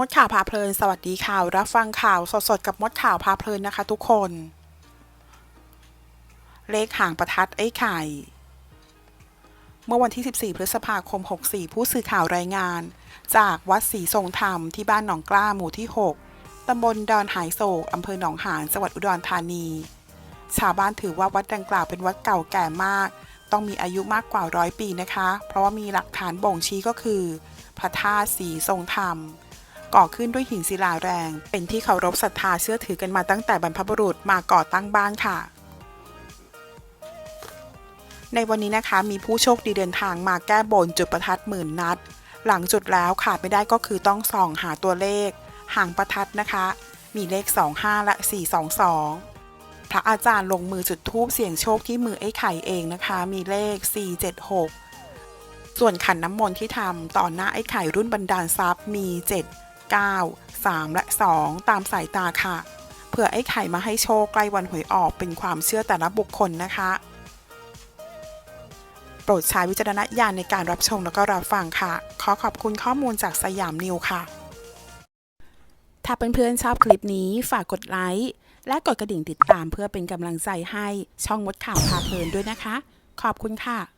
มดข่าวพาเพลิน สวัสดีข่าว รับฟังข่าวสดๆ กับมดข่าวพาเพลินนะคะทุกคน เลขห่างประทัดไอ้ไข่ เมื่อวันที่ 14 พฤษภาคม 64 ผู้สื่อข่าวรายงาน จากวัดศรีทรงธรรมที่บ้านหนองกล้าหมู่ที่ 6 ตำบลดอนหายโศกอำเภอหนองหานจังหวัดอุดรธานี ชาวบ้านถือว่าวัดดังกล่าวเป็นวัดเก่าแก่มาก ต้องมีอายุมากกว่าร้อยปีนะคะ เพราะว่ามีหลักฐานบ่งชี้ก็คือ พระธาตุศรีทรงธรรม ก่อขึ้นด้วยหินศิลาแรง เป็นที่เคารพศรัทธาเชื่อถือกันมาตั้งแต่บรรพบุรุษมาก่อตั้งบ้านค่ะ ในวันนี้นะคะมีผู้โชคดีเดินทางมาแก้บนจุดประทัดหมื่นนัด หลังจุดแล้วขาดไม่ได้ก็คือต้องส่องหาตัวเลขหางประทัดนะคะ มีเลข 25 และ 422พระอาจารย์ลงมือจุดธูปเสี่ยงโชคที่มือไอ้ไข่เองนะคะ มีเลข 476 ส่วนขันน้ำมนต์ที่ทำต่อหน้าไอ้ไข่รุ่นบรรดาลทรัพย์มี 7 9 3 และ 2 ตามสายตาค่ะ เผื่อไอ้ไข่มาให้โชคใกล้วันหวยออกเป็นความเชื่อแต่ละบุคคลนะคะ โปรดใช้วิจารณญาณในการรับชมแล้วก็รับฟังค่ะ ขอขอบคุณข้อมูลจากสยามนิวค่ะ ถ้าเพื่อนๆชอบคลิปนี้ฝากกดไลค์และกดกระดิ่งติดตามเพื่อเป็นกำลังใจให้ช่องมดข่าวพาเพลินด้วยนะคะ ขอบคุณค่ะ